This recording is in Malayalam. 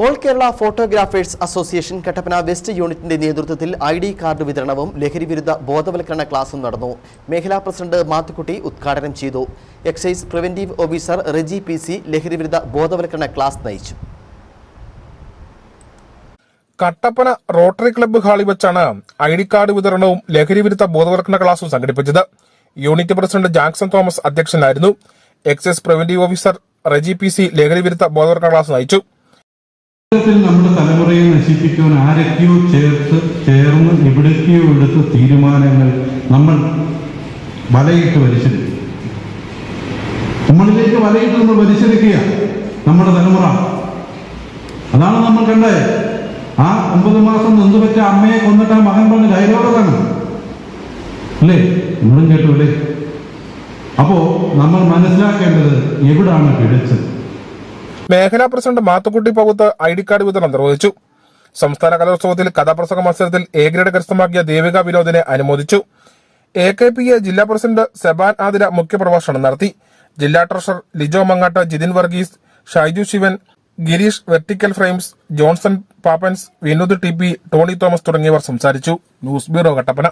All Kerala photographers association Kattappana west യൂണിറ്റിന്റെ നേതൃത്വത്തിൽ ഐ ഡി കാർഡ് വിതരണവും ലഹരിവിരുദ്ധ ബോധവൽക്കരണ ക്ലാസും നടന്നു. മേഖലാ പ്രസിഡന്റ് മാത്തുക്കുട്ടി ഉദ്ഘാടനം ചെയ്തു. Excise preventive officer Reji P C ലഹരിവിരുദ്ധ ബോധവൽക്കരണ ക്ലാസ് നയിച്ചു. കട്ടപ്പന റോട്ടറി ക്ലബ്ബ് ഹാളിൽ വെച്ചാണ് ഐ ഡി കാർഡ് വിതരണവും ലഹരിവിരുദ്ധ ബോധവൽക്കരണ ക്ലാസും സംഘടിപ്പിച്ചത്. യൂണിറ്റ് പ്രസിഡന്റ് ജാക്സൺ തോമസ് അധ്യക്ഷനായിരുന്നു. Excise preventive officer Reji P C ലഹരിവിരുദ്ധ ബോധവൽക്കരണ ക്ലാസ് നയിച്ചു. നമ്മുടെ തലമുറയെ നശിപ്പിക്കുവാൻ ആരൊക്കെയോ ചേർത്ത് ചേർന്ന് ഇവിടെക്കെയോ എടുത്ത തീരുമാനങ്ങൾ നമ്മൾ വലയിട്ട് വലിച്ചെടുക്കും. നമ്മളിലേക്ക് വലയിട്ട് നമ്മൾ വലിച്ചെടുക്കുക നമ്മുടെ തലമുറ. അതാണ് നമ്മൾ കണ്ടത്. ആ ഒമ്പത് മാസം നൊന്തുപറ്റ അമ്മയെ കൊന്നിട്ട് ആ മകൻ പറഞ്ഞ് ഡയലോഗതാണ് അല്ലേ? നിങ്ങളും കേട്ടു അല്ലേ? അപ്പോ നമ്മൾ മനസ്സിലാക്കേണ്ടത് എവിടാണ് പിടിച്ചത് മേഖലാ പ്രസിഡന്റ് മാത്തുക്കുട്ടി പകുത്ത് ഐ ഡി കാർഡ് വിതരണം നിർവഹിച്ചു. സംസ്ഥാന കലോത്സവത്തിൽ കഥാപ്രസംഗ മത്സരത്തിൽ എ ഗ്രേഡ് കരസ്ഥമാക്കിയ ദേവിക വിനോദിനെ അനുമോദിച്ചു. എ കെ പി എ ജില്ലാ പ്രസിഡന്റ് സെബാൻ ആതിര മുഖ്യപ്രഭാഷണം നടത്തി. ജില്ലാ treasurer Lijo Mangattu Jithin Varghese Shaiju Shivan Girish vertical frames Johnson Pappans Vinod T P Tony Thomas തുടങ്ങിയവർ സംസാരിച്ചു. News bureau Kattappana.